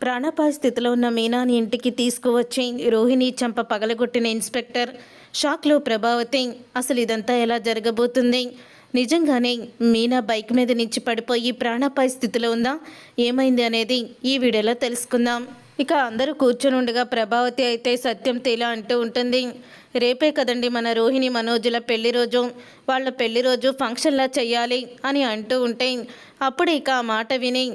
ప్రాణాపాయ స్థితిలో ఉన్న మీనాని ఇంటికి తీసుకువచ్చి రోహిణి చంప పగలగొట్టిన ఇన్స్పెక్టర్. షాక్లో ప్రభావతి అసలు ఇదంతా ఎలా జరగబోతుంది? నిజంగానే మీనా బైక్ మీద నుంచి పడిపోయి ప్రాణాపాయ స్థితిలో ఉందా? ఏమైంది అనేది ఈ వీడియోలో తెలుసుకుందాం. ఇక అందరూ కూర్చొని ఉండగా ప్రభావతి అయితే సత్యం తేలా అంటూ ఉంటుంది. రేపే కదండి మన రోహిణి మనోజుల పెళ్ళి రోజు. వాళ్ళ పెళ్ళి రోజు ఫంక్షన్లా చెయ్యాలి అని అంటూ ఉంటే అప్పుడు ఇక ఆ మాట విని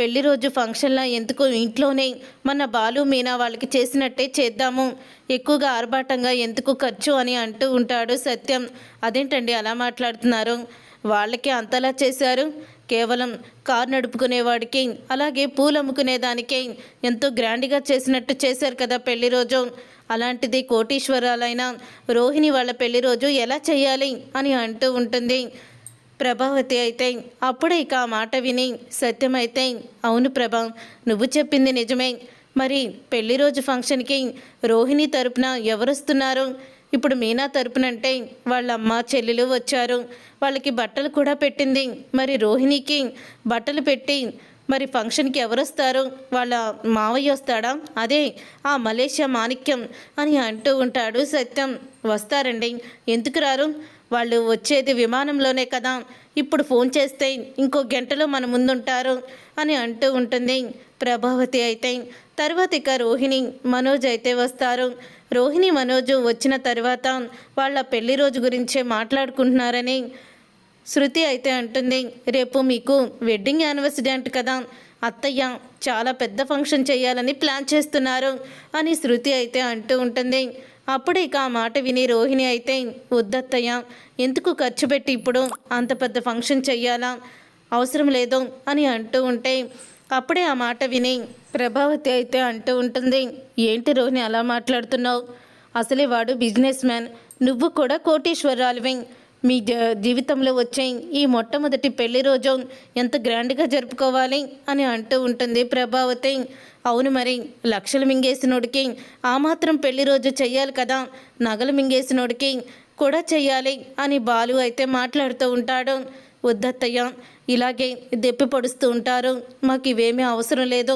పెళ్ళి రోజు ఫంక్షన్లా ఎందుకు ఇంట్లోనే మన బాలు మీనా వాళ్ళకి చేసినట్టే చేద్దాము. ఎక్కువగా ఆర్భాటంగా ఎందుకు ఖర్చు అని అంటూ ఉంటాడు సత్యం. అదేంటండి అలా మాట్లాడుతున్నారు? వాళ్ళకి అంతలా చేశారు? కేవలం కారు నడుపుకునేవాడికి అలాగే పూలు అమ్ముకునేదానికి ఎంతో గ్రాండ్గా చేసినట్టు చేశారు కదా పెళ్ళి రోజు. అలాంటిది కోటీశ్వరాలైన రోహిణి వాళ్ళ పెళ్ళి రోజు ఎలా చేయాలి అని అంటూ ఉంటుంది. ప్రభావతి అయితే అప్పుడే ఇక ఆ మాట విని సత్యమైతే అవును ప్రభా నువ్వు చెప్పింది నిజమే. మరి పెళ్ళి రోజు ఫంక్షన్కి రోహిణి తరపున ఎవరొస్తున్నారు? ఇప్పుడు మీనా తరపునంటే వాళ్ళ అమ్మ చెల్లెలు వచ్చారు. వాళ్ళకి బట్టలు కూడా పెట్టింది. మరి రోహిణికి బట్టలు పెట్టి మరి ఫంక్షన్కి ఎవరొస్తారు? వాళ్ళ మావయ్య వస్తాడా? అదే ఆ మలేషియా మాణిక్యం అని అంటూ ఉంటాడు సత్యం. వస్తారండి. ఎందుకు రారు? వాళ్ళు వచ్చేది విమానంలోనే కదా. ఇప్పుడు ఫోన్ చేస్తే ఇంకో గంటలో మన ముందుంటారు అని అంటూ ఉంటుంది. ప్రభావతి అయితే తర్వాత ఇక రోహిణి మనోజ్ అయితే వస్తారు. రోహిణి మనోజు వచ్చిన తర్వాత వాళ్ళ పెళ్ళి రోజు గురించే మాట్లాడుకుంటున్నారని శృతి అయితే అంటుంది. రేపు మీకు వెడ్డింగ్ యానివర్సరీ అంట కదా. అత్తయ్య చాలా పెద్ద ఫంక్షన్ చేయాలని ప్లాన్ చేస్తున్నారు అని శృతి అయితే అంటూ ఉంటుంది. అప్పుడు ఇక ఆ మాట విని రోహిణి అయితే వద్దత్తయ్య ఎందుకు ఖర్చు పెట్టి ఇప్పుడు అంత పెద్ద ఫంక్షన్ చెయ్యాలా? అవసరం లేదు అని అంటూ ఉంటే అప్పుడే ఆ మాట విని ప్రభావతి అయితే అంటూ ఉంటుంది ఏంటి రోహిణి అలా మాట్లాడుతున్నావు? అసలే వాడు బిజినెస్ మ్యాన్. నువ్వు కూడా కోటీశ్వరాలువే. మీ జ- జీవితంలో వచ్చే ఈ మొట్టమొదటి పెళ్ళి రోజు ఎంత గ్రాండ్గా జరుపుకోవాలి అని అంటూ ఉంటుంది ప్రభావతి. అవును మరి లక్షలు మింగేసినోడికి ఆ మాత్రం పెళ్ళి రోజు చెయ్యాలి కదా నగలు మింగేసినోడికి కూడా చెయ్యాలి అని బాలు అయితే మాట్లాడుతూ ఉంటాడు. వద్దత్తయ్య ఇలాగే దెప్పి పొడుస్తూ ఉంటారు మాకు ఇవేమీ అవసరం లేదు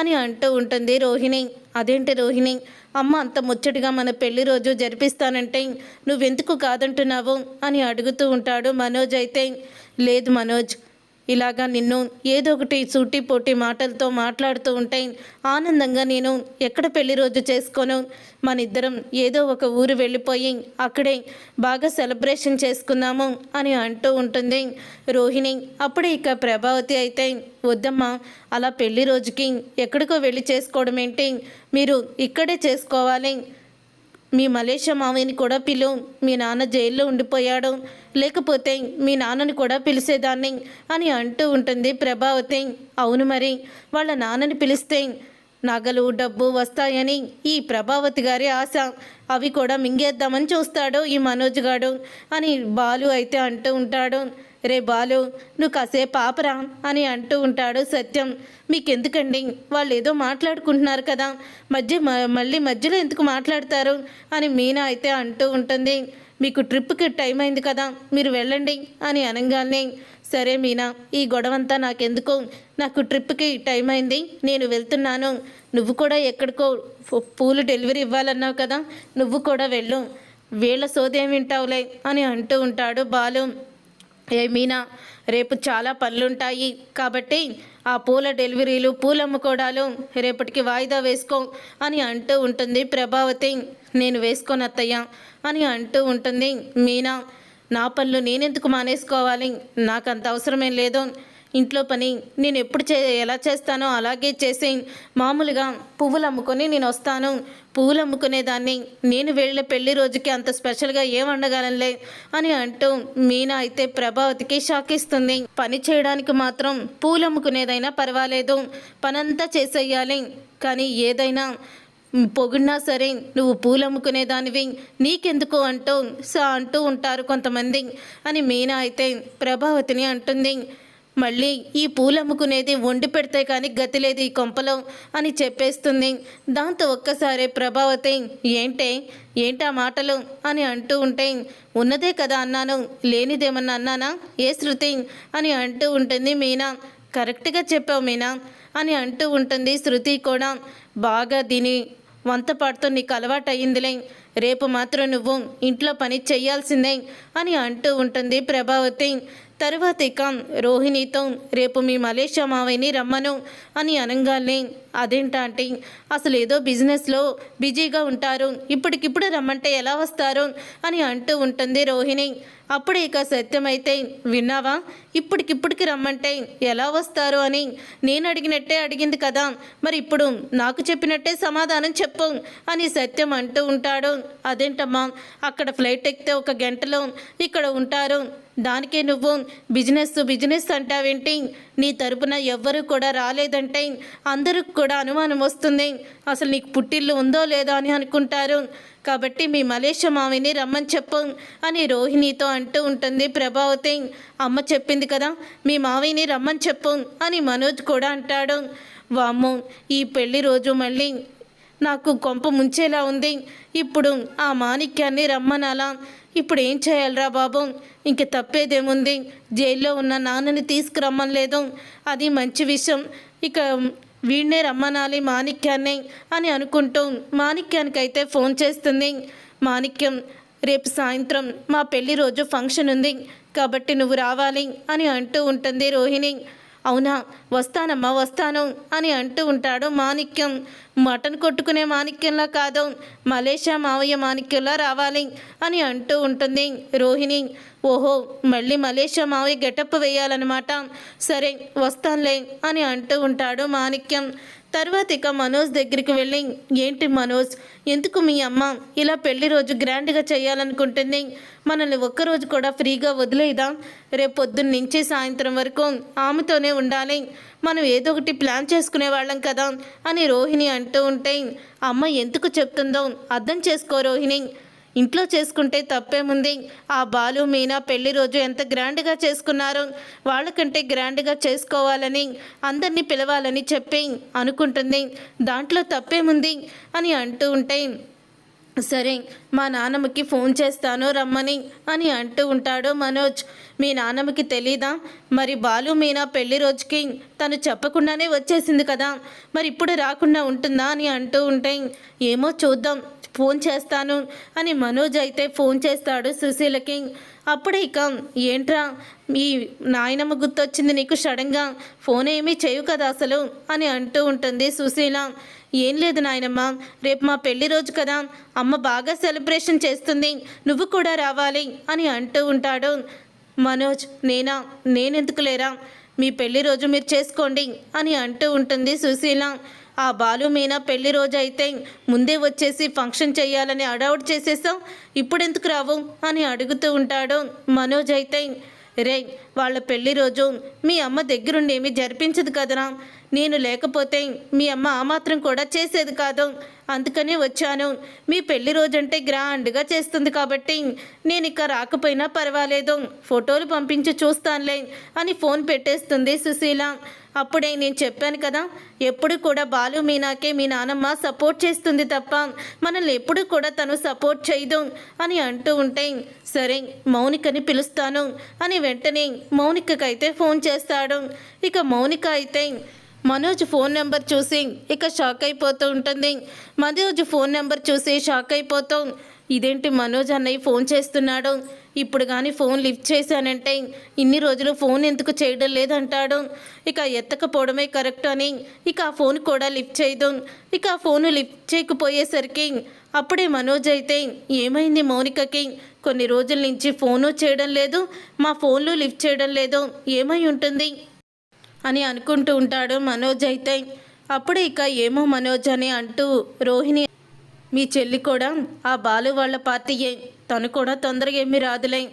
అని అంటూ ఉంటుంది రోహిణి. అదేంటి రోహిణి అమ్మ అంత ముచ్చటగా మన పెళ్ళి రోజు జరిపిస్తానంటే నువ్వెందుకు కాదంటున్నావు అని అడుగుతూ ఉంటాడు మనోజ్ అయితే. లేదు మనోజ్ ఇలాగా నిన్ను ఏదో ఒకటి సూటి పోటీ మాటలతో మాట్లాడుతూ ఉంటే ఆనందంగా నేను ఎక్కడ పెళ్ళి రోజు చేసుకోను? మన ఇద్దరం ఏదో ఒక ఊరు వెళ్ళిపోయి అక్కడే బాగా సెలబ్రేషన్ చేసుకుందాము అని అంటూ ఉంటుంది. రోహిణి అప్పుడే ఇక ప్రభావతి అయితే వద్దమ్మా అలా పెళ్ళి రోజుకి ఎక్కడికో వెళ్ళి చేసుకోవడం ఏంటి మీరు ఇక్కడే చేసుకోవాలి. మీ మలేషియా మావయ్యని కూడా పిలు. మీ నాన్న జైల్లో ఉండిపోయాడు. లేకపోతే మీ నాన్నని కూడా పిలిచేదాన్ని అని అంటూ ఉంటుంది ప్రభావతి. అవును మరి వాళ్ళ నాన్నని పిలిస్తే నగలు డబ్బు వస్తాయని ఈ ప్రభావతి గారి ఆశ. అవి కూడా మింగేద్దామని చూస్తాడు ఈ మనోజ్ గాడు అని బాలు అయితే అంటూ ఉంటాడు. రే బాలు నువ్వు కాసేపు ఆపరా అని అంటూ ఉంటాడు సత్యం. మీకెందుకండి? వాళ్ళు ఏదో మాట్లాడుకుంటున్నారు కదా. మధ్య మ- మళ్ళీ మధ్యలో ఎందుకు మాట్లాడతారు? అని మీనా అయితే అంటూ ఉంటుంది. మీకు ట్రిప్కి టైం అయింది కదా మీరు వెళ్ళండి అని అనగానే. సరే మీనా ఈ గొడవంతా నాకెందుకు? నాకు ట్రిప్కి టైం అయింది నేను వెళ్తున్నాను. నువ్వు కూడా ఎక్కడికో పూలు డెలివరీ ఇవ్వాలన్నావు కదా నువ్వు కూడా వెళ్ళు. వీళ్ళ సోదేం వింటావులే అని అంటూ ఉంటాడు బాలు. ఏ మీనా రేపు చాలా పనులుంటాయి. కాబట్టి ఆ పూల డెలివరీలు పూలు అమ్ముకోవడాలు రేపటికి వాయిదా వేసుకో అని అంటూ ఉంటుంది ప్రభావతి. నేను వేసుకోను అత్తయ్య అని అంటూ ఉంటుంది మీనా. నా పనులు నేనెందుకు మానేసుకోవాలి? నాకు అంత అవసరమేం లేదు. ఇంట్లో పని నేను ఎప్పుడు చే ఎలా చేస్తానో అలాగే చేసి మామూలుగా పువ్వులు అమ్ముకొని నేను వస్తాను. పువ్వులు అమ్ముకునేదాన్ని నేను వెళ్ళే పెళ్ళి రోజుకి అంత స్పెషల్గా ఏం వండగలంలే అని అంటూ మీనా అయితే ప్రభావతికి షాక్ ఇస్తుంది. పని చేయడానికి మాత్రం పూలు అమ్ముకునేదైనా పర్వాలేదు. పనంతా చేసేయాలి కానీ ఏదైనా పొగిడినా సరే నువ్వు పూలు అమ్ముకునేదానివి నీకెందుకు అంటూ సా అంటూ ఉంటారు కొంతమంది అని మీనా అయితే ప్రభావతిని అంటుంది. మళ్ళీ ఈ పూలు అమ్ముకునేది వండి పెడితే కానీ గతి లేదు ఈ కొంపలో అని చెప్పేస్తుంది. దాంతో ఒక్కసారి ప్రభావతి ఏంటే? ఏంటా మాటలు? అని అంటూ ఉంటే ఉన్నదే కదా అన్నాను. లేనిదేమన్నా అన్నానా? ఏ శృతి? అని అంటూ ఉంటుంది మీనా. కరెక్ట్గా చెప్పావు మీనా అని అంటూ ఉంటుంది శృతి కూడా. బాగా దీని వంతపాటుతో నీకు అలవాటు అయ్యిందిలే. రేపు మాత్రం నువ్వు ఇంట్లో పని చేయాల్సిందే అని అంటూ ఉంటుంది ప్రభావతి. తర్వాత ఇక రోహిణితో రేపు మీ మలేషియా మావయ్యని రమ్మను అని అనగానే అదేంటా అంటే అసలు ఏదో బిజినెస్లో బిజీగా ఉంటారు. ఇప్పటికిప్పుడు రమ్మంటే ఎలా వస్తారు? అని అంటూ ఉంటుంది రోహిణి. అప్పుడు ఇక సత్యమైతే విన్నావా? ఇప్పటికిప్పటికి రమ్మంటే ఎలా వస్తారు అని నేను అడిగినట్టే అడిగింది కదా. మరి ఇప్పుడు నాకు చెప్పినట్టే సమాధానం చెప్పు అని సత్యం అంటూ ఉంటాడు. అదేంటమ్మా? అక్కడ ఫ్లైట్ ఎక్కితే ఒక గంటలో ఇక్కడ ఉంటారు. దానికే నువ్వు బిజినెస్ బిజినెస్ అంటావేంటి? నీ తరపున ఎవ్వరూ కూడా రాలేదంటే అందరికి కూడా అనుమానం వస్తుంది. అసలు నీకు పుట్టిల్లు ఉందో లేదో అని అనుకుంటారు. కాబట్టి మీ మలేషియా మావిని రమ్మని చెప్పు అని రోహిణితో అంటూ ఉంటుంది ప్రభావతి. అమ్మ చెప్పింది కదా మీ మావిని రమ్మని చెప్పు అని మనోజ్ కూడా అంటాడు. వామ్మో ఈ పెళ్ళి రోజు మళ్ళీ నాకు కొంప ముంచేలా ఉంది. ఇప్పుడు ఆ మాణిక్యాన్ని రమ్మనాలా? ఇప్పుడు ఏం చేయాలిరా బాబు? ఇంక తప్పేదేముంది? జైల్లో ఉన్న నాన్నని తీసుకురమ్మనలేదు. అది మంచి విషయం. ఇక వీడినే రమ్మనాలి మాణిక్యాన్ని అని అనుకుంటూ మాణిక్యానికైతే ఫోన్ చేస్తుంది. మాణిక్యం రేపు సాయంత్రం మా పెళ్ళి రోజు ఫంక్షన్ ఉంది. కాబట్టి నువ్వు రావాలి అని అంటూ ఉంటుంది రోహిణి. అవునా? వస్తానమ్మా వస్తాను అని అంటూ ఉంటాడు మాణిక్యం. మటన్ కొట్టుకునే మాణిక్యంలా కాదు మలేషియా మావయ్య మాణిక్యంలా రావాలి అని అంటూ ఉంటుంది రోహిణి. ఓహో మళ్ళీ మలేషియా మావయ్య గెటప్ వేయాలన్నమాట. సరే వస్తానులే అని అంటూ ఉంటాడు మాణిక్యం. తర్వాత ఇక మనోజ్ దగ్గరికి వెళ్ళి ఏంటి మనోజ్? ఎందుకు మీ అమ్మ ఇలా పెళ్ళి రోజు గ్రాండ్గా చేయాలనుకుంటుంది? మనల్ని ఒక్కరోజు కూడా ఫ్రీగా వదిలేదా? రేపు పొద్దున్న నుంచి సాయంత్రం వరకు ఆమెతోనే ఉండాలి. మనం ఏదో ఒకటి ప్లాన్ చేసుకునే వాళ్ళం కదా అని రోహిణి అంటూ ఉంటే అమ్మ ఎందుకు చెప్తుందో అర్థం చేసుకో రోహిణి. ఇంట్లో చేసుకుంటే తప్పేముంది? ఆ బాలు మీనా పెళ్ళి రోజు ఎంత గ్రాండ్గా చేసుకున్నారో వాళ్ళకంటే గ్రాండ్గా చేసుకోవాలని అందరినీ పిలవాలని చెప్పి అనుకుంటుంది. దాంట్లో తప్పేముంది? అని అంటూ ఉంటే సరే మా నాన్నమ్మకి ఫోన్ చేస్తాను రమ్మని అని అంటూ ఉంటాడు మనోజ్. మీ నాన్నమ్మకి తెలీదా? మరి బాలు మీనా పెళ్ళి రోజుకి తను చెప్పకుండానే వచ్చేసింది కదా? మరి ఇప్పుడు రాకుండా ఉంటుందా అని అంటూ ఉంటే ఏమో చూద్దాం. ఫోన్ చేస్తాను అని మనోజ్ అయితే ఫోన్ చేస్తాడు సుశీలకి. అప్పుడే ఇక ఏంట్రా మీ నాయనమ్మ గుర్తొచ్చింది నీకు సడన్గా? ఫోన్ ఏమీ చేయు కదా అసలు? అని అంటూ ఉంటుంది సుశీల. ఏం లేదు నాయనమ్మ రేపు మా పెళ్ళి రోజు కదా. అమ్మ బాగా సెలబ్రేషన్ చేస్తుంది. నువ్వు కూడా రావాలి అని అంటూ ఉంటాడు మనోజ్. నేనా? నేనెందుకు లేరా? మీ పెళ్ళి రోజు మీరు చేసుకోండి అని అంటూ ఉంటుంది సుశీల. ఆ బాలు మీనా పెళ్ళి రోజు అయితే ముందే వచ్చేసి ఫంక్షన్ చేయాలని అడౌట్ చేసేసాం ఇప్పుడెందుకు రావు? అని అడుగుతూ ఉంటాడు మనోజ్ అయితే రే వాళ్ళ పెళ్ళి రోజు మీ అమ్మ దగ్గరుండి ఏమీ జరిపించదు కదరా? నేను లేకపోతే మీ అమ్మ ఆ మాత్రం కూడా చేసేది కాదు. అందుకనే వచ్చాను. మీ పెళ్ళి రోజంటే గ్రాండ్గా చేస్తుంది కాబట్టి నేను ఇక రాకపోయినా పర్వాలేదు. ఫోటోలు పంపించి చూస్తానులే అని ఫోన్ పెట్టేస్తుంది సుశీల. అప్పుడే నేను చెప్పాను కదా ఎప్పుడు కూడా బాలు మీనాకే మీ నానమ్మ సపోర్ట్ చేస్తుంది తప్ప మనల్ని ఎప్పుడు కూడా తను సపోర్ట్ చేయదు అని అంటూ ఉంటే సరే మౌనికని పిలుస్తాను అని వెంటనే మౌనికకైతే ఫోన్ చేస్తాడు. ఇక మౌనిక అయితే మనోజ్ ఫోన్ నెంబర్ చూసి ఇక షాక్ అయిపోతూ ఉంటుంది. మనోజ్ ఫోన్ నెంబర్ చూసి షాక్ అయిపోతాం ఇదేంటి మనోజ్ అన్నయ్య ఫోన్ చేస్తున్నాడు. ఇప్పుడు కానీ ఫోన్ లిఫ్ట్ చేశానంటే ఇన్ని రోజులు ఫోన్ ఎందుకు చేయడం లేదంటాడు. ఇక ఎత్తకపోవడమే కరెక్ట్ అని ఇక ఆ ఫోన్ కూడా లిఫ్ట్ చేయదు. ఇక ఆ ఫోన్ లిఫ్ట్ చేయకపోయేసరికి అప్పుడే మనోజ్ అయితే ఏమైంది మౌనికకి? కొన్ని రోజుల నుంచి ఫోను చేయడం లేదు. మా ఫోన్లు లిఫ్ట్ చేయడం లేదు. ఏమై ఉంటుంది? అని అనుకుంటూ ఉంటాడు మనోజ్ అయితే. అప్పుడే ఇక ఏమో మనోజ్ అని అంటూ రోహిణి మీ చెల్లి కూడా ఆ బాలు వాళ్ళ పార్టీయే. తను కూడా తొందరగా ఏమీ రాదులే.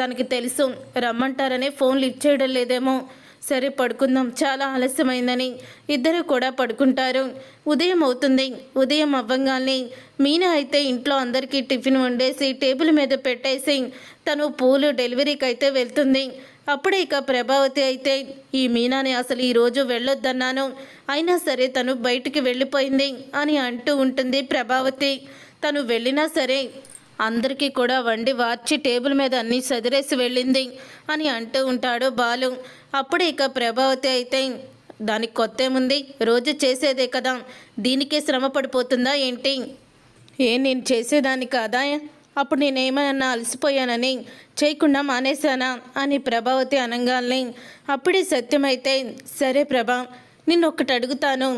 తనకి తెలుసు. రమ్మంటారనే ఫోన్ లిఫ్ట్ చేయడం లేదేమో. సరే పడుకుందాం. చాలా ఆలస్యమైందని. ఇద్దరు కూడా పడుకుంటారు. ఉదయం అవుతుంది. ఉదయం అవ్వంగానే మీనా అయితే ఇంట్లో అందరికీ టిఫిన్ వండేసి టేబుల్ మీద పెట్టేసి తను పూలు డెలివరీకి అయితే వెళ్తుంది. అప్పుడే ఇక ప్రభావతి అయితే ఈ మీనాని అసలు ఈరోజు వెళ్ళొద్దన్నాను. అయినా సరే తను బయటికి వెళ్ళిపోయింది అని అంటూ ఉంటుంది ప్రభావతి. తను వెళ్ళినా సరే అందరికీ కూడా వండి వార్చి టేబుల్ మీద అన్నీ సదిరేసి వెళ్ళింది అని అంటూ ఉంటాడు బాలు. అప్పుడే ఇక ప్రభావతి అయితే దానికి కొత్త ఏముంది? రోజు చేసేదే కదా. దీనికే శ్రమ పడిపోతుందా ఏంటి? ఏ నేను చేసేదాన్ని కాదా? అప్పుడు నేనేమన్నా అలసిపోయానని చేయకుండా మానేశానా అని ప్రభావతి అనగానే అప్పుడే సత్యమైతే సరే ప్రభా నిన్ను ఒక్కటి అడుగుతాను.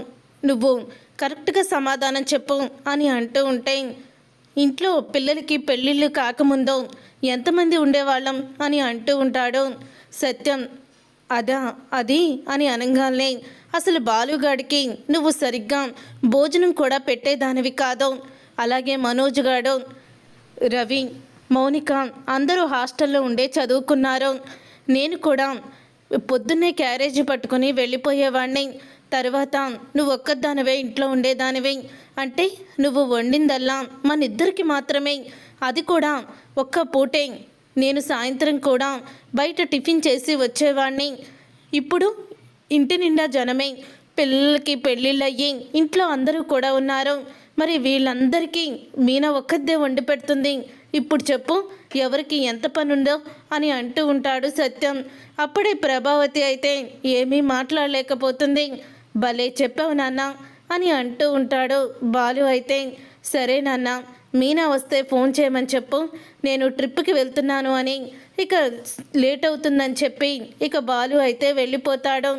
నువ్వు కరెక్ట్గా సమాధానం చెప్పు అని అంటూ ఉంటే ఇంట్లో పిల్లలకి పెళ్ళిళ్ళు కాకముందో ఎంతమంది ఉండేవాళ్ళం అని అంటూ ఉంటాడు సత్యం. అదా అది అని అనగానే అసలు బాలుగాడికి నువ్వు సరిగ్గా భోజనం కూడా పెట్టేదానివి కాదు. అలాగే మనోజ్ గాడు రవి మౌనిక అందరూ హాస్టల్లో ఉండే చదువుకున్నారు. నేను కూడా పొద్దున్నే క్యారేజీ పట్టుకుని వెళ్ళిపోయేవాడిని తర్వాత నువ్వు ఒక్కదానివే ఇంట్లో ఉండేదానివే. అంటే నువ్వు వండిందల్లా? మన ఇద్దరికి మాత్రమే. అది కూడా ఒక్క పూటే. నేను సాయంత్రం కూడా బయట టిఫిన్ చేసి వచ్చేవాడిని ఇప్పుడు ఇంటి నిండా జనమే. పిల్లలకి పెళ్ళిళ్ళయ్యి ఇంట్లో అందరూ కూడా ఉన్నారు. మరి వీళ్ళందరికీ మీనా ఒక్కదే వండి పెడుతుంది. ఇప్పుడు చెప్పు ఎవరికి ఎంత పనుందో అని అంటూ ఉంటాడు సత్యం. అప్పుడే ప్రభావతి అయితే ఏమీ మాట్లాడలేకపోతుంది. భలే చెప్పావు నాన్న అని అంటూ ఉంటాడు బాలు అయితే. సరే నాన్న మీనా వస్తే ఫోన్ చేయమని చెప్పు. నేను ట్రిప్కి వెళ్తున్నాను అని. ఇక లేట్ అవుతుందని చెప్పి ఇక బాలు అయితే వెళ్ళిపోతాడు.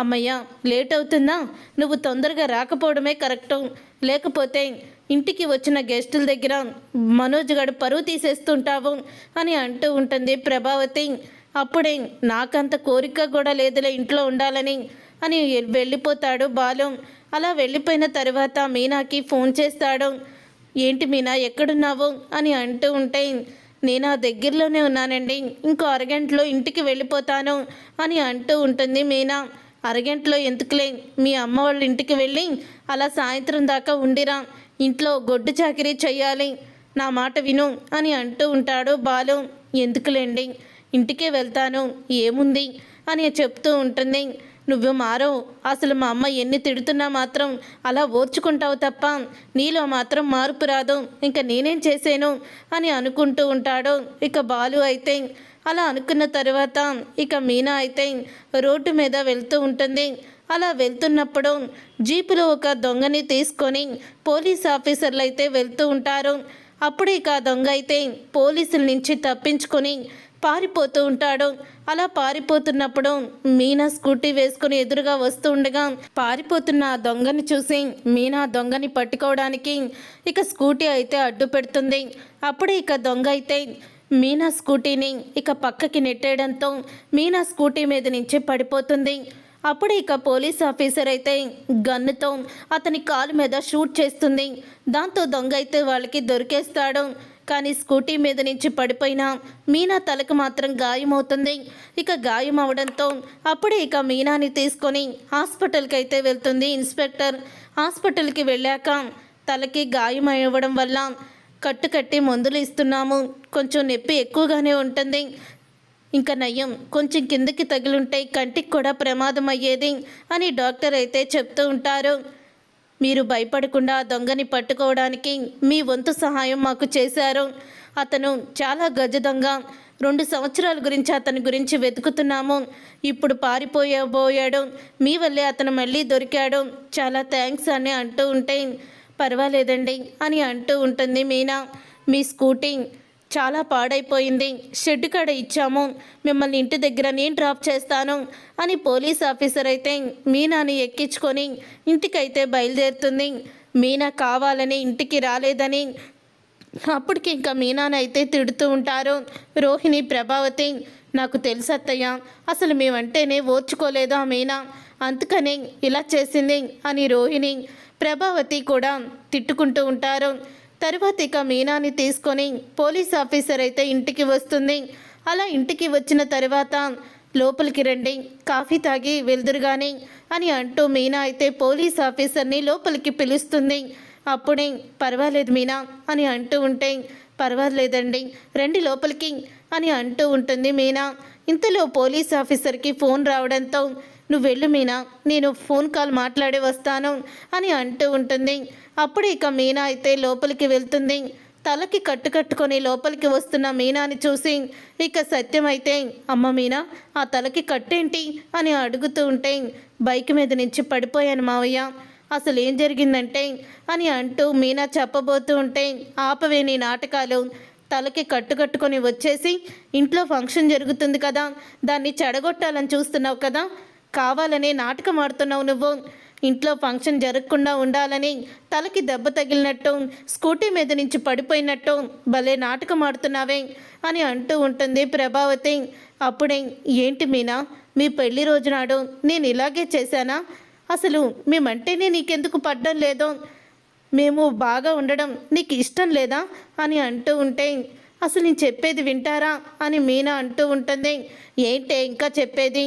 అమ్మయ్య లేట్ అవుతుందా? నువ్వు తొందరగా రాకపోవడమే కరెక్టు. లేకపోతే ఇంటికి వచ్చిన గెస్టుల దగ్గర మనోజ్ గడు పరువు తీసేస్తుంటావు అని అంటూ ఉంటుంది ప్రభావతి. అప్పుడే నాకంత కోరిక కూడా లేదులే ఇంట్లో ఉండాలని అని వెళ్ళిపోతాడు బాలు. అలా వెళ్ళిపోయిన తర్వాత మీనాకి ఫోన్ చేస్తాడు. ఏంటి మీనా ఎక్కడున్నావు? అని అంటూ ఉంటే నేను ఆ దగ్గరలోనే ఉన్నానండి. ఇంకో అరగంటలో ఇంటికి వెళ్ళిపోతాను అని అంటూ ఉంటుంది మీనా. అరగంటలో ఎందుకులే? మీ అమ్మ వాళ్ళ ఇంటికి వెళ్ళి అలా సాయంత్రం దాకా ఉండిరా. ఇంట్లో గొడ్డు చాకరీ చెయ్యాలి. నా మాట విను అని అంటూ ఉంటాడు బాలు. ఎందుకులేండి? ఇంటికే వెళ్తాను. ఏముంది? అని చెప్తూ ఉంటుంది. నువ్వు మారవు. అసలు మా అమ్మ ఎన్ని తిడుతున్నా మాత్రం అలా ఓర్చుకుంటావు తప్ప నీలో మాత్రం మార్పు రాదు. ఇంకా నేనేం చేశాను అని అనుకుంటూ ఉంటాడు. ఇక బాలు అయితే అలా అనుకున్న తర్వాత ఇక మీనా అయితే రోడ్డు మీద వెళ్తూ ఉంటుంది. అలా వెళ్తున్నప్పుడు జీపులో ఒక దొంగని తీసుకొని పోలీస్ ఆఫీసర్లు అయితే వెళ్తూ ఉంటారు. అప్పుడు ఇక దొంగ అయితే పోలీసుల నుంచి తప్పించుకొని పారిపోతూ ఉంటాడు. అలా పారిపోతున్నప్పుడు మీనా స్కూటీ వేసుకుని ఎదురుగా వస్తూ ఉండగా పారిపోతున్న ఆ దొంగని చూసి మీనా దొంగని పట్టుకోవడానికి ఇక స్కూటీ అయితే అడ్డు పెడుతుంది. అప్పుడు ఇక దొంగ అయితే మీనా స్కూటీని ఇక పక్కకి నెట్టేయడంతో మీనా స్కూటీ మీద నుంచి పడిపోతుంది. అప్పుడు ఇక పోలీస్ ఆఫీసర్ అయితే గన్నుతో అతని కాలు మీద షూట్ చేస్తుంది. దాంతో దొంగ అయితే వాళ్ళకి దొరికేస్తాడు. కానీ స్కూటీ మీద నుంచి పడిపోయిన మీనా తలకు మాత్రం గాయమవుతుంది. ఇక గాయం అవడంతో అప్పుడే ఇక మీనాని తీసుకొని హాస్పిటల్కి అయితే వెళ్తుంది ఇన్స్పెక్టర్. హాస్పిటల్కి వెళ్ళాక తలకి గాయం అవ్వడం వల్ల కట్టు కట్టి మందులు ఇస్తున్నాము. కొంచెం నొప్పి ఎక్కువగానే ఉంటుంది. ఇంకా నయం. కొంచెం కిందకి తగిలుంటే కంటికి కూడా ప్రమాదం అయ్యేది అని డాక్టర్ అయితే చెప్తూ ఉంటారు. మీరు భయపడకుండా దొంగని పట్టుకోవడానికి మీ వంతు సహాయం మాకు చేశారు. అతను చాలా గజ దొంగ. రెండు సంవత్సరాల గురించి అతని గురించి వెతుకుతున్నాము. ఇప్పుడు పారిపోయబోయాడు. మీ వల్లే అతను మళ్ళీ దొరికాడు. చాలా థ్యాంక్స్ అని అంటూ ఉంటే పర్వాలేదండి అని అంటూ ఉంటుంది మీనా. మీ స్కూటీ చాలా పాడైపోయింది. షెడ్ కాడ ఇచ్చాము. మిమ్మల్ని ఇంటి దగ్గర నేను డ్రాప్ చేస్తాను అని పోలీస్ ఆఫీసర్ అయితే మీనాని ఎక్కించుకొని ఇంటికైతే బయలుదేరుతుంది. మీనా కావాలని ఇంటికి రాలేదని అప్పటికి ఇంకా మీనానైతే తిడుతూ ఉంటారు. రోహిణి ప్రభావతి నాకు తెలుసు అత్తయ్య అసలు మేమంటేనే ఓర్చుకోలేదు ఆ మీనా? అందుకని ఇలా చేసింది అని రోహిణి ప్రభావతి కూడా తిట్టుకుంటూ ఉంటారు. తర్వాత ఇక మీనాని తీసుకొని పోలీస్ ఆఫీసర్ అయితే ఇంటికి వస్తుంది. అలా ఇంటికి వచ్చిన తర్వాత లోపలికి రండి కాఫీ తాగి వెళ్దురుగాని అని అంటూ మీనా అయితే పోలీస్ ఆఫీసర్ని లోపలికి పిలుస్తుంది. అప్పుడే పర్వాలేదు మీనా అని అంటూ ఉంటే పర్వాలేదండి రండి లోపలికి అని అంటూ ఉంటుంది మీనా. ఇంతలో పోలీస్ ఆఫీసర్కి ఫోన్ రావడంతో నువ్వు వెళ్ళు మీనా నేను ఫోన్ కాల్ మాట్లాడి వస్తాను అని అంటూ ఉంటుంది. అప్పుడు ఇక మీనా అయితే లోపలికి వెళ్తుంది. తలకి కట్టు కట్టుకొని లోపలికి వస్తున్న మీనాని చూసి ఇక సత్యమైతే అమ్మ మీనా ఆ తలకి కట్టేంటి? అని అడుగుతూ ఉంటే బైక్ మీద నుంచి పడిపోయాను మావయ్య. అసలు ఏం జరిగిందంటే? అని అంటూ మీనా చెప్పబోతూ ఉంటే ఆపవే నీ నాటకాలు. తలకి కట్టుకట్టుకొని వచ్చేసి ఇంట్లో ఫంక్షన్ జరుగుతుంది కదా. దాన్ని చెడగొట్టాలని చూస్తున్నావు కదా. కావాలనే నాటకం ఆడుతున్నావు నువ్వు. ఇంట్లో ఫంక్షన్ జరగకుండా ఉండాలని తలకి దెబ్బ తగిలినట్టు స్కూటీ మీద నుంచి పడిపోయినట్టు భలే నాటకం ఆడుతున్నావే అని అంటూ ఉంటుంది ప్రభావతి. అప్పుడే ఏంటి మీనా మీ పెళ్ళి రోజు నాడు నేను ఇలాగే చేశానా? అసలు మేమంటేనే నీకెందుకు పడ్డం లేదో? మేము బాగా ఉండడం నీకు ఇష్టం లేదా? అని అంటూ ఉంటే అసలు నేను చెప్పేది వింటారా? అని మీనా అంటూ ఉంటుంది. ఏంటే ఇంకా చెప్పేది?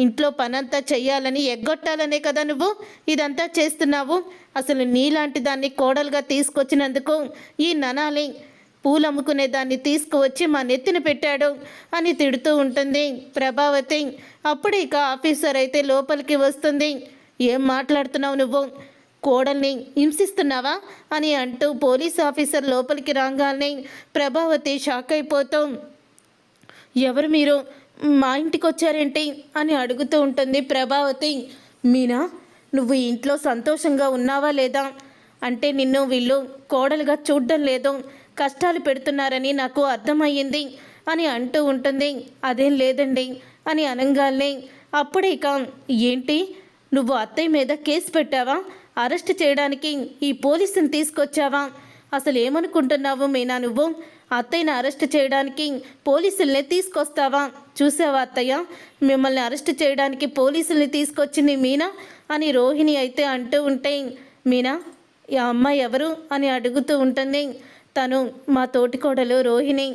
ఇంట్లో పనంతా చెయ్యాలని ఎగ్గొట్టాలనే కదా నువ్వు? ఇదంతా చేస్తున్నావు? అసలు నీలాంటి దాన్ని కోడలుగా తీసుకొచ్చినందుకు ఈ ననాలి పూలు అమ్ముకునే దాన్ని తీసుకువచ్చి మా నెత్తిన పెట్టాడు అని తిడుతూ ఉంటుంది ప్రభావతి. అప్పుడు ఇక ఆఫీసర్ అయితే లోపలికి వస్తుంది. ఏం మాట్లాడుతున్నావు నువ్వు? కోడల్ని హింసిస్తున్నావా? అని అంటూ పోలీస్ ఆఫీసర్ లోపలికి రాగానే ప్రభావతి షాక్ అయిపోతాం ఎవరు మీరు? మా ఇంటికి వచ్చారేంటి? అని అడుగుతూ ఉంటుంది ప్రభావతి. మీనా నువ్వు ఇంట్లో సంతోషంగా ఉన్నావా లేదా? అంటే నిన్ను వీళ్ళు కోడలుగా చూడడం లేదు. కష్టాలు పెడుతున్నారని నాకు అర్థమయ్యింది అని అంటూ ఉంటుంది. అదేం లేదండి అని అనగానే అప్పుడే ఇక ఏంటి? నువ్వు అత్తయ్య మీద కేసు పెట్టావా? అరెస్ట్ చేయడానికి ఈ పోలీసుని తీసుకొచ్చావా? అసలు ఏమనుకుంటున్నావు మీనా నువ్వు? అత్తయ్యను అరెస్ట్ చేయడానికి పోలీసుల్ని తీసుకొస్తావా? చూసావా అత్తయ్య? మిమ్మల్ని అరెస్ట్ చేయడానికి పోలీసుల్ని తీసుకొచ్చింది మీనా? అని రోహిణి అయితే అంటూ ఉంటే మీనా ఈ అమ్మాయి ఎవరు అని అడుగుతూ ఉంటుంది తను మా తోటి కోడలు రోహిణి.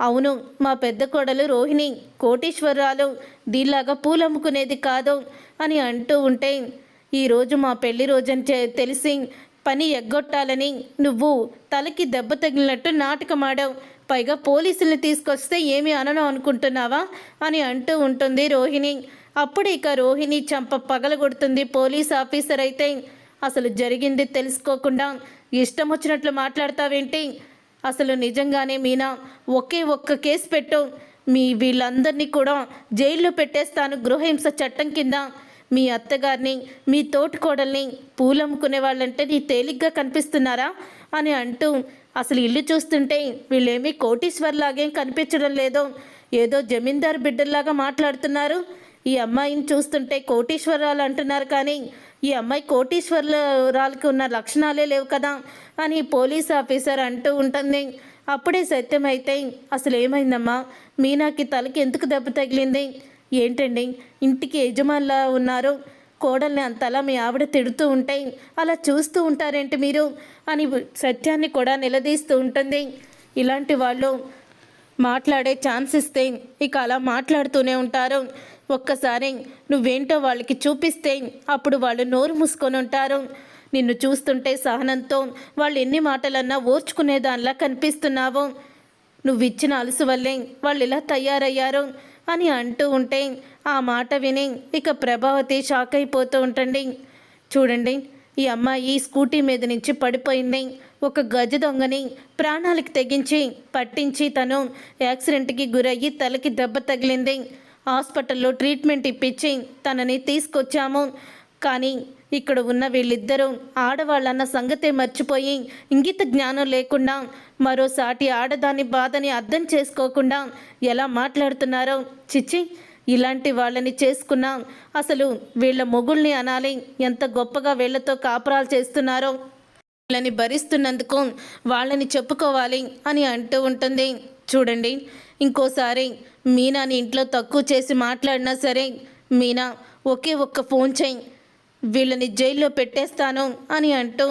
అవును మా పెద్ద కోడలు రోహిణి. కోటీశ్వరరాలు దీనిలాగా పూలు అమ్ముకునేది కాదు అని అంటూ ఉంటే ఈరోజు మా పెళ్ళి రోజని తెలిసి పని ఎగ్గొట్టాలని నువ్వు తలకి దెబ్బ తగిలినట్టు నాటకమాడావు. పైగా పోలీసుల్ని తీసుకొస్తే ఏమి అనను అనుకుంటున్నావా? అని అంటూ ఉంటుంది రోహిణి. అప్పుడు ఇక రోహిణి చంప పగలగొడుతుంది పోలీస్ ఆఫీసర్ అయితే. అసలు జరిగింది తెలుసుకోకుండా ఇష్టం వచ్చినట్లు మాట్లాడతావేంటి? అసలు నిజంగానే మీనా ఒకే ఒక్క కేసు పెట్టు. మీ వీళ్ళందరినీ కూడా జైల్లో పెట్టేస్తాను గృహహింస చట్టం కింద. మీ అత్తగారిని మీ తోటికోడల్ని పూలమ్ముకునే వాళ్ళంటే నీ తేలిగ్గా కనిపిస్తున్నారా? అని అంటూ అసలు ఇల్లు చూస్తుంటే వీళ్ళేమీ కోటీశ్వర్లాగేం కనిపించడం లేదు ఏదో జమీందారు బిడ్డల్లాగా మాట్లాడుతున్నారు. ఈ అమ్మాయిని చూస్తుంటే కోటీశ్వరరాలు అంటున్నారు కానీ ఈ అమ్మాయి కోటీశ్వరరాలకి ఉన్న లక్షణాలే లేవు కదా అని పోలీస్ ఆఫీసర్ అంటూ ఉంటుంది. అప్పుడే సత్యమైతే అసలు ఏమైందమ్మా మీనాకి తలకి ఎందుకు దెబ్బ తగిలింది? ఏంటండి? ఇంటికి యజమానిలా ఉన్నారు? కోడల్ని అంతలా మీ ఆవిడ తిడుతూ ఉంటే అలా చూస్తూ ఉంటారేంటి మీరు? అని సత్యాన్ని కూడా నిలదీస్తూ ఉంటుంది. ఇలాంటి వాళ్ళు మాట్లాడే ఛాన్స్ ఇస్తే ఇక అలా మాట్లాడుతూనే ఉంటారు. ఒక్కసారి నువ్వేంటో వాళ్ళకి చూపిస్తే అప్పుడు వాళ్ళు నోరు మూసుకొని ఉంటారు. నిన్ను చూస్తుంటే సహనంతో వాళ్ళు ఎన్ని మాటలన్నా ఓర్చుకునేదానిలా కనిపిస్తున్నావు. నువ్వు ఇచ్చిన అలసు వల్లే వాళ్ళు ఇలా తయారయ్యారు. అని అంటూ ఉంటే ఆ మాట విని ఇక ప్రభావతి షాక్ అయిపోతూ ఉంటండి. చూడండి ఈ అమ్మాయి స్కూటీ మీద నుంచి పడిపోయింది. ఒక గజ దొంగని ప్రాణాలకు తెగించి పట్టించి తను యాక్సిడెంట్కి గురయ్యి తలకి దెబ్బ తగిలింది. హాస్పిటల్లో ట్రీట్మెంట్ ఇప్పించి తనని తీసుకొచ్చాము. కానీ ఇక్కడ ఉన్న వీళ్ళిద్దరూ ఆడవాళ్ళన్న సంగతే మర్చిపోయి ఇంగిత జ్ఞానం లేకుండా మరోసాటి ఆడదాని బాధని అర్థం చేసుకోకుండా ఎలా మాట్లాడుతున్నారో చిచ్చి ఇలాంటి వాళ్ళని చేసుకున్నా అసలు వీళ్ళ మొగుల్ని అనాలి ఎంత గొప్పగా వీళ్ళతో కాపురాలు చేస్తున్నారో వాళ్ళని భరిస్తున్నందుకు వాళ్ళని చెప్పుకోవాలి అని అంటూ ఉంటుంది. చూడండి ఇంకోసారి మీనాని ఇంట్లో తక్కువ చేసి మాట్లాడినా సరే మీనా ఒకే ఒక్క ఫోన్ చేయి వీళ్ళని జైల్లో పెట్టేస్తాను అని అంటూ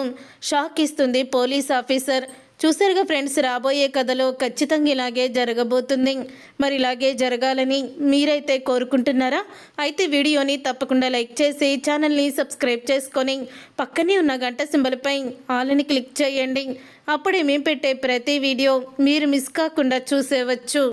షాక్ ఇస్తుంది పోలీస్ ఆఫీసర్. చూసారుగా ఫ్రెండ్స్ రాబోయే కథలో ఖచ్చితంగా ఇలాగే జరగబోతుంది. మరి ఇలాగే జరగాలని మీరైతే కోరుకుంటున్నారా? అయితే వీడియోని తప్పకుండా లైక్ చేసి ఛానల్ని సబ్స్క్రైబ్ చేసుకొని పక్కనే ఉన్న గంట సింబల్పై ఆల్ని క్లిక్ చేయండి. అప్పుడే మేము పెట్టే ప్రతి వీడియో మీరు మిస్ కాకుండా చూసేవచ్చు.